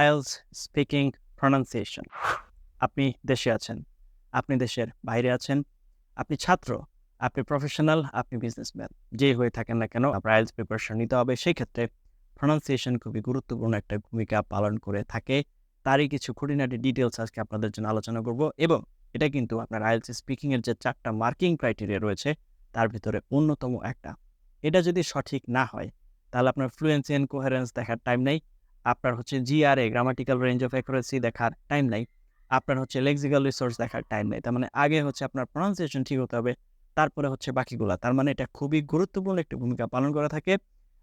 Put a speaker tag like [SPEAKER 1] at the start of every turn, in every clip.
[SPEAKER 1] IELTS speaking pronunciation. আপনি দেশে আছেন, আপনি দেশের বাইরে আছেন, আপনি ছাত্র, আপনি প্রফেশনাল, আপনি বিজনেসম্যান। যে হয়ে থাকেন না কেন, আপনার আইএলস প্রিপারেশন নিতে হবে। সেই ক্ষেত্রে প্রনাউন্সিয়েশন খুবই গুরুত্বপূর্ণ একটা ভূমিকা পালন করে থাকে। তারই কিছু খুঁটিনাটি ডিটেলস আজকে আপনাদের জন্য আলোচনা করব এবং এটা কিন্তু আপনার আইএলস স্পিকিংয়ের যে চারটা মার্কিং ক্রাইটেরিয়া রয়েছে, তার ভিতরে অন্যতম একটা। এটা যদি সঠিক না হয়, তাহলে আপনার ফ্লুয়েন্সি অ্যান্ড কোহারেন্স দেখার টাইম নেই। আপনার হচ্ছে GRA grammatical range of accuracy দেখার টাইম নেই। আপনার হচ্ছে লেক্সিক্যাল রিসোর্স দেখার টাইম নেই। তার মানে আগে হচ্ছে আপনার প্রনাউন্সিয়েশন ঠিক হতে হবে, তারপরে হচ্ছে বাকিগুলা। তার মানে এটা খুবই গুরুত্বপূর্ণ একটি ভূমিকা পালন করে থাকে।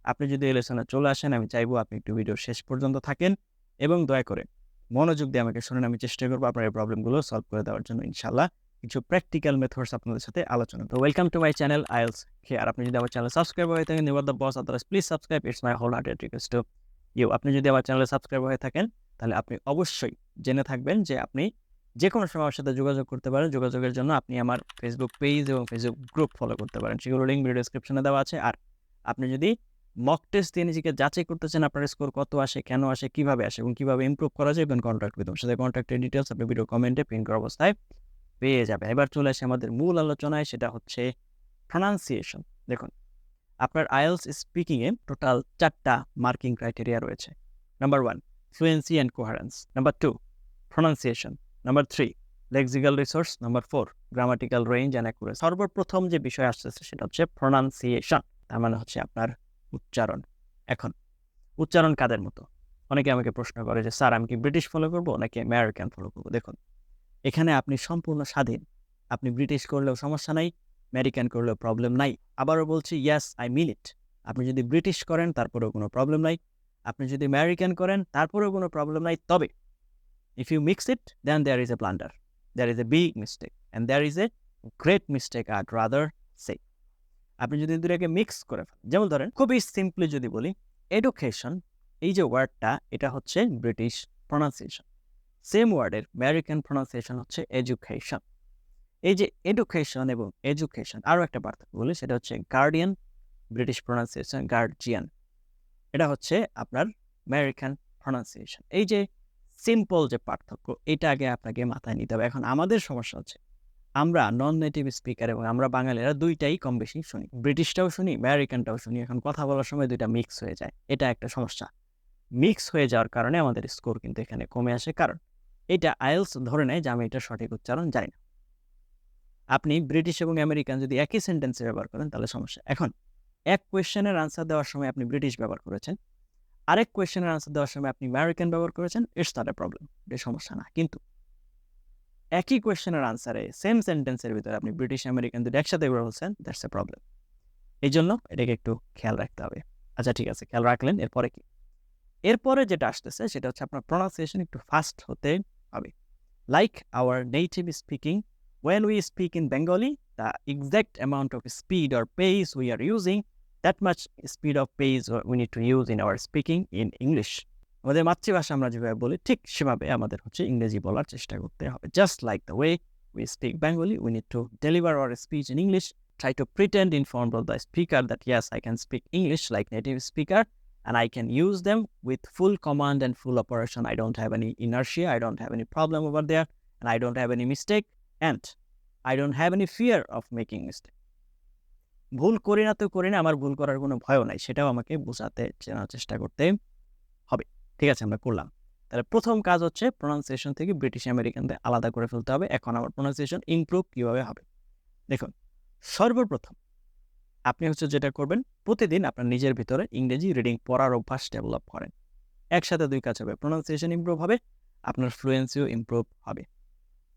[SPEAKER 1] আপনি যদি এই লেসনে চলে আসেন, আমি চাইব আপনি একটু ভিডিও শেষ পর্যন্ত থাকেন এবং দয়া করে মনোযোগ দিয়ে আমাকে শুনেন। আমি চেষ্টা করব আপনার এই প্রবলেমগুলো সলভ করে দেওয়ার জন্য ইনশাল্লাহ কিছু প্র্যাকটিক্যাল মেথডস আপনাদের সাথে আলোচনা তো welcome to my channel IELTS আর আপনি যদি আমার চ্যানেল সাবস্ক্রাইব হয়ে থাকেন নিউর the boss others please subscribe it's my wholehearted request to you আপনি যদি আমার চ্যানেলে সাবস্ক্রাইব হয়ে থাকেন, তাহলে আপনি অবশ্যই জেনে থাকবেন যে আপনি যে কোনো সময় আমার সাথে যোগাযোগ করতে পারেন। যোগাযোগের জন্য আপনি আমার ফেসবুক পেজ এবং ফেসবুক গ্রুপ ফলো করতে পারেন। সেগুলো লিঙ্ক ভিডিও ডিসক্রিপশনে দেওয়া আছে। আর আপনি যদি মক টেস্ট দিয়ে নিজেকে যাচাই করতে চান, আপনার স্কোর কত আসে, কেন আসে, কীভাবে আসে এবং কীভাবে ইমপ্রুভ করা যায় এবং কন্ট্যাক্ট উইথ সাথে কন্ট্যাক্টের ডিটেলস আপনি ভিডিও কমেন্টে পিন করা অবস্থায় পেয়ে যাবে এবার চলে আসে আমাদের মূল আলোচনায়, সেটা হচ্ছে প্রনাউন্সিয়েশন দেখুন আপনার আইএলস স্পিকিংয়ে টোটাল চারটা মার্কিং ক্রাইটেরিয়া রয়েছে। Number one fluency and coherence number two pronunciation number three lexical resource number four grammatical range and accuracy সর্বপ্রথম যে বিষয় আসতেছে সেটা হচ্ছে প্রনাউন্সিয়েশন তার মানে হচ্ছে আপনার উচ্চারণ। এখন, উচ্চারণ কাদের মতো? অনেকে আমাকে প্রশ্ন করে যে, স্যার, আমি কি ব্রিটিশ ফলো করব নাকি আমেরিকান ফলো করব? দেখুন, এখানে আপনি সম্পূর্ণ স্বাধীন। আপনি ব্রিটিশ করলেও সমস্যা নাই আমেরিকান করলেও প্রবলেম নাই। আবারও বলছি ইয়াস আই মিল ইট আপনি যদি ব্রিটিশ করেন, তারপরেও কোনো প্রবলেম নাই। আপনি যদি আমেরিকান করেন, তারপরেও কোনো প্রবলেম নাই। তবে if you mix it then there is a blunder there is a big mistake and there is a great mistake at rather say আপনি যদি দুটাকে মিক্স করে ফেলেন, যেমন ধরেন, খুবই সিম্পলি যদি বলি এডুকেশন এই যে ওয়ার্ডটা এটা হচ্ছে ব্রিটিশ প্রনাউন্সিয়েশন সেম ওয়ার্ডের আমেরিকান প্রনাউন্সিয়েশন হচ্ছে এডুকেশন এই যে এডুকেশন এবং এডুকেশন আরও একটা পার্থক্য বলি, সেটা হচ্ছে গার্ডিয়ান ব্রিটিশ প্রনাউন্সিয়েশন গার্জিয়ান এটা হচ্ছে আপনার আমেরিকান প্রনাউন্সিয়েশন এই যে সিম্পল যে পার্থক্য, এটা আগে আপনাকে মাথায় নিতে হবে। এখন আমাদের সমস্যা হচ্ছে, আমরা নন নেটিভ স্পিকার এবং আমরা বাঙালিরা দুইটাই কম বেশি শুনি। ব্রিটিশটাও শুনি আমেরিকানটাও শুনি। এখন কথা বলার সময় দুইটা মিক্স হয়ে যায়, এটা একটা সমস্যা। মিক্স হয়ে যাওয়ার কারণে আমাদের স্কোর কিন্তু এখানে কমে আসে। কারণ এটা আইএলস ধরে নেয় যে আমি এটা সঠিক উচ্চারণ জানি না। আপনি ব্রিটিশ এবং আমেরিকান যদি একই সেন্টেন্সে ব্যবহার করেন, তাহলে সমস্যা। এখন, এক কোয়েশ্চেনের আনসার দেওয়ার সময় আপনি ব্রিটিশ ব্যবহার করেছেন, আরেক কোয়েশ্চেনের আনসার দেওয়ার সময় আপনি আমেরিকান ব্যবহার করেছেন ইটস নট প্রবলেম এটা সমস্যা না। কিন্তু, একই কোয়েশ্চেনের আনসারে সেম সেন্টেন্সের ভিতরে আপনি ব্রিটিশ আমেরিকান দুটো একসাথে বলছেন দ্যাটস এ প্রবলেম এই জন্য এটাকে একটু খেয়াল রাখতে হবে। আচ্ছা ঠিক আছে, খেয়াল রাখলেন, এরপরে কি? এরপরে যেটা আসতেছে, সেটা হচ্ছে আপনার প্রনাউন্সিয়েশন একটু ফাস্ট হতে হবে। Like our native speaking when we speak in Bengali, the exact amount of speed or pace we are using, that much speed of pace we need to use in our speaking in English. আমাদের মাতৃভাষা আমরা যেভাবে বলি ঠিক সেভাবে আমাদের হচ্ছে ইংরেজি বলার চেষ্টা করতে হবে just like the way we speak Bengali we need to deliver our speech in English try to pretend in front of the speaker that yes, I can speak English like native speaker and I can use them with full command and full operation. I don't have any inertia, I don't have any problem over there, and I don't have any mistake, and I don't have any fear of making mistake. ভুল করি না তো করি না, আমার ভুল করার কোনো ভয়ও নাই, সেটাও আমাকে বোঝাতে, চেনার চেষ্টা করতে হবে। ঠিক আছে, আমরা করলাম। তাহলে প্রথম কাজ হচ্ছে প্রনাউন্সিয়েশন থেকে ব্রিটিশ আমেরিকানদের আলাদা করে ফেলতে হবে। এখন আমার প্রনাউন্সিয়েশন ইমপ্রুভ কীভাবে হবে? দেখুন, সর্বপ্রথম আপনি হচ্ছে যেটা করবেন, প্রতিদিন আপনার নিজের ভিতরে ইংরেজি রিডিং পড়ার অভ্যাস ডেভেলপ করেন। একসাথে দুই কাজ হবে প্রনাউন্সিয়েশন ইমপ্রুভ হবে, আপনার ফ্লুয়েন্সিও ইমপ্রুভ হবে।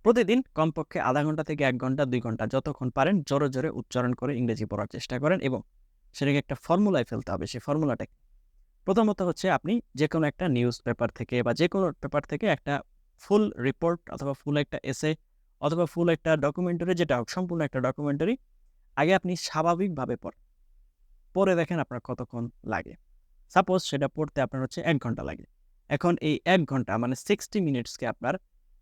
[SPEAKER 1] প্রতিদিন কমপক্ষে আধা ঘণ্টা থেকে এক ঘণ্টা, দুই ঘণ্টা যতক্ষণ পারেন জোরে জোরে উচ্চারণ করে ইংরেজি পড়ার চেষ্টা করেন এবং সেটাকে একটা ফর্মুলায় ফেলতে হবে, সেই ফর্মুলাটা প্রথমত হচ্ছে আপনি যে কোনো একটা নিউজ পেপার থেকে বা যে কোনো পেপার থেকে একটা ফুল রিপোর্ট অথবা ফুল একটা এসে অথবা ফুল একটা ডকুমেন্টারি, যেটা হোক, সম্পূর্ণ একটা ডকুমেন্টারি আগে আপনি স্বাভাবিকভাবে পড়েন। পড়ে দেখেন আপনার কতক্ষণ লাগে। সাপোজ সেটা পড়তে আপনার হচ্ছে এক ঘণ্টা লাগে। এখন এই এক ঘণ্টা মানে সিক্সটি মিনিটসকে আপনার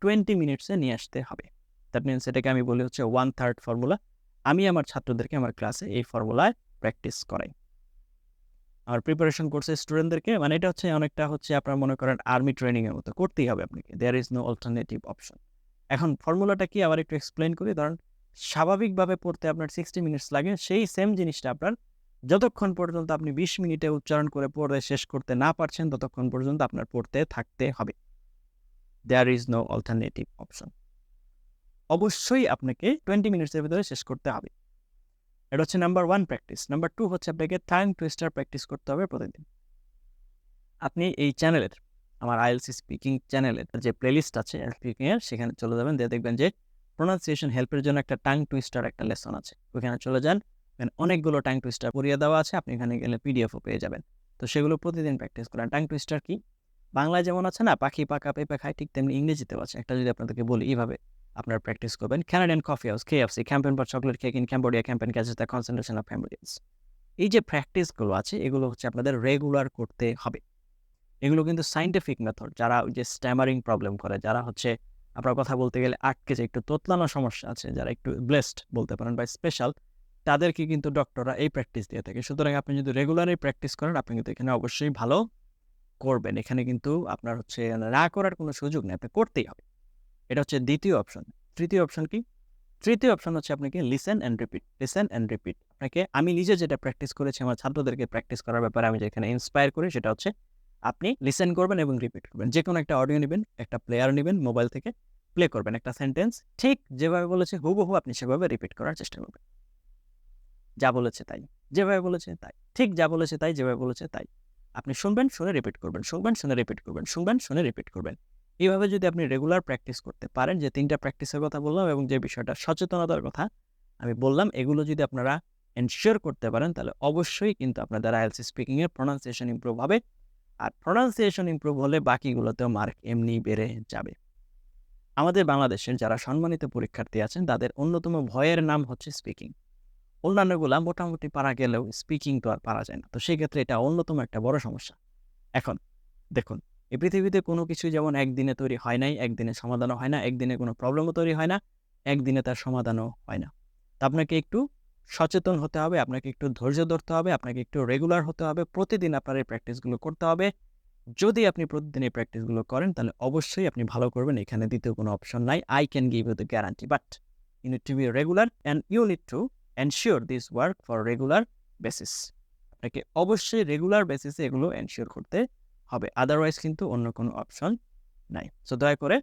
[SPEAKER 1] টোয়েন্টি মিনিটসে নিয়ে আসতে হবে। দ্যাট মিনস এটাকে আমি বলি হচ্ছে ওয়ান থার্ড ফর্মুলা আমি আমার ছাত্রদেরকে আমার ক্লাসে এই ফর্মুলায় প্র্যাকটিস করাই। আর প্রিপারেশন করছে স্টুডেন্টদেরকে মানে এটা হচ্ছে অনেকটা হচ্ছে আপনার মনে করেন আর্মি ট্রেনিংয়ের মতো করতেই হবে আপনাকে। There is no alternative option এখন ফর্মুলাটা কি আবার একটু এক্সপ্লেন করি। ধরেন, স্বাভাবিকভাবে পড়তে আপনার সিক্সটি মিনিটস লাগে, সেই সেম জিনিসটা আপনার যতক্ষণ পর্যন্ত আপনি বিশ মিনিটে উচ্চারণ করে পড়ে শেষ করতে না পারছেন, ততক্ষণ পর্যন্ত আপনার পড়তে থাকতে হবে। There is no alternative option অবশ্যই আপনাকে টোয়েন্টি মিনিটসের ভিতরে শেষ করতে হবে। এটা হচ্ছে number one practice number two হচ্ছে আপনাকে টাইম টুইস্টার প্র্যাকটিস করতে হবে প্রতিদিন। আপনি এই চ্যানেলের আমার আইএলসি স্পিকিং চ্যানেলের যে প্লেলিস্ট আছে স্পিকিংয়ের সেখানে চলে যাবেন। দিয়ে দেখবেন যে প্রোনাউন্সিয়েশন হেল্পের জন্য একটা টাং টুইস্টার একটা লেসন আছে। ওইখানে চলে যান। এখানে অনেকগুলো টাং টুইস্টার পড়িয়ে দেওয়া আছে। আপনি এখানে গেলে পিডিএফও পেয়ে যাবেন। তো সেগুলো প্রতিদিন প্র্যাকটিস করেন। টাং টুইস্টার কি? বাংলায় যেমন আছে না, পাখি পাকা পেঁপে খায়, ঠিক তেমনি ইংরেজিতেও আছে। একটা যদি আপনাদেরকে বলি, এইভাবে আপনার প্র্যাকটিস করবেন। Canadian coffee house KFC campaign for chocolate cake in Cambodia campaign catches the concentration of families এই যে প্র্যাকটিসগুলো আছে, এগুলো হচ্ছে আপনাদের রেগুলার করতে হবে। এগুলো কিন্তু সাইন্টিফিক মেথড যারা ওই যে স্ট্যামারিং প্রবলেম করে, যারা হচ্ছে আপনার কথা বলতে গেলে আটকে যে একটু তোতলানো সমস্যা আছে, যারা একটু ব্লেসড বলতে পারেন বা স্পেশাল তাদেরকে কিন্তু ডক্টররা এই প্র্যাকটিস দিয়ে থাকে। সুতরাং আপনি যদি রেগুলারই প্র্যাকটিস করেন, আপনি কিন্তু এখানে অবশ্যই ভালো করবেন, এখানে কিন্তু আপনার হচ্ছে না করার কোনো সুযোগ নেই, আপনি করতেই হবে। এটা হচ্ছে দ্বিতীয় অপশন তৃতীয় অপশন কি? তৃতীয় অপশন হচ্ছে আপনাকে listen and repeat listen and repeat আপনাকে, আমি নিজে যেটা প্র্যাকটিস করেছি, আমার ছাত্রদেরকে প্র্যাকটিস করার ব্যাপারে আমি যেখানে ইন্সপায়ার করি, সেটা হচ্ছে আপনি লিসেন করবেন এবং রিপিট করবেন। যে কোনো একটা অডিও নেবেন, একটা প্লেয়ার নেবেন মোবাইল থেকে প্লে করবেন, একটা সেন্টেন্স ঠিক যেভাবে বলেছে, হুবহু আপনি সেভাবে রিপিট করার চেষ্টা করবেন। যা বলেছে তাই, যেভাবে বলেছে তাই, ঠিক যা বলেছে তাই, যেভাবে বলেছে তাই। আপনি শুনবেন, শুনে রিপিট করবেন, শুনবেন, শুনে রিপিট করবেন, শুনবেন, শুনে রিপিট করবেন। এইভাবে যদি আপনি রেগুলার প্র্যাকটিস করতে পারেন, যে তিনটা প্র্যাকটিসের কথা বললাম এবং যে বিষয়টা সচেতনতার কথা, আমি বললাম, এগুলো যদি আপনারা এনশিওর করতে পারেন, তাহলে অবশ্যই কিন্তু আপনাদের আইএলসি স্পিকিংয়ের প্রনাউন্সিয়েশন ইম্প্রুভ হবে। আর প্রনাউন্সিয়েশন ইম্প্রুভ হলে বাকিগুলোতেও মার্ক এমনি বেড়ে যাবে। আমাদের বাংলাদেশের যারা সম্মানিত পরীক্ষার্থী আছেন, তাদের অন্যতম ভয়ের নাম হচ্ছে স্পিকিং অন্যান্যগুলা মোটামুটি পারা গেলেও স্পিকিং তো আর পারা যায় না। তো সেক্ষেত্রে এটা অন্যতম একটা বড় সমস্যা। এখন দেখুন, এই পৃথিবীতে কোনো কিছু যেমন একদিনে তৈরি হয় নাই, একদিনে সমাধানও হয় না, একদিনে কোনো প্রবলেমও তৈরি হয় না, একদিনে তার সমাধানও হয় না। তা আপনাকে একটু সচেতন হতে হবে, আপনাকে একটু ধৈর্য ধরতে হবে, আপনাকে একটু রেগুলার হতে হবে, প্রতিদিন আপনার এই প্র্যাকটিসগুলো করতে হবে। যদি আপনি প্রতিদিন এই প্র্যাকটিসগুলো করেন, তাহলে অবশ্যই আপনি ভালো করবেন, এখানে দ্বিতীয় কোনো অপশন নাই। I can give you the guarantee but you need to be regular and you need to ensure this work for regular basis আপনাকে অবশ্যই রেগুলার বেসিসে এগুলো এনশিওর করতে হবে। আদারওয়াইজ কিন্তু অন্য কোনো অপশন নাই। সো দয়া করে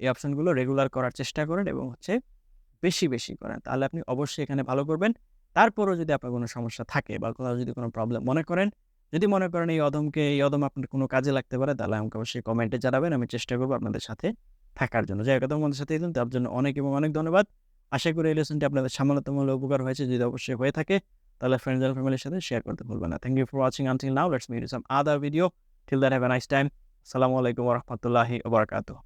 [SPEAKER 1] এই অপশনগুলো রেগুলার করার চেষ্টা করেন এবং হচ্ছে বেশি বেশি করেন। তাহলে আপনি অবশ্যই এখানে ভালো করবেন। তারপরও যদি আপনার কোনো সমস্যা থাকে বা কোথাও যদি কোনো প্রবলেম মনে করেন, যদি মনে করেন এই অদমকে, এই অদম আপনার কোনো কাজে লাগতে পারে, তাহলে আমাকে অবশ্যই কমেন্টে জানাবেন। আমি চেষ্টা করব আপনাদের সাথে থাকার জন্য। যাই কথা আমাদের সাথে তার জন্য অনেক এবং অনেক ধন্যবাদ। আশা করি এই লেসনটি আপনাদের সামান্যতম উপকার হয়েছে। যদি অবশ্যই হয়ে থাকে, তাহলে ফ্রেন্ডস অ্যান্ড ফ্যামিলির সাথে শেয়ার করতে ভুলবেন না। Thank you for watching until now let's meet some other video till that have a nice time আসসালামু আলাইকুম ওয়া রাহমাতুল্লাহি ওয়া barakatuh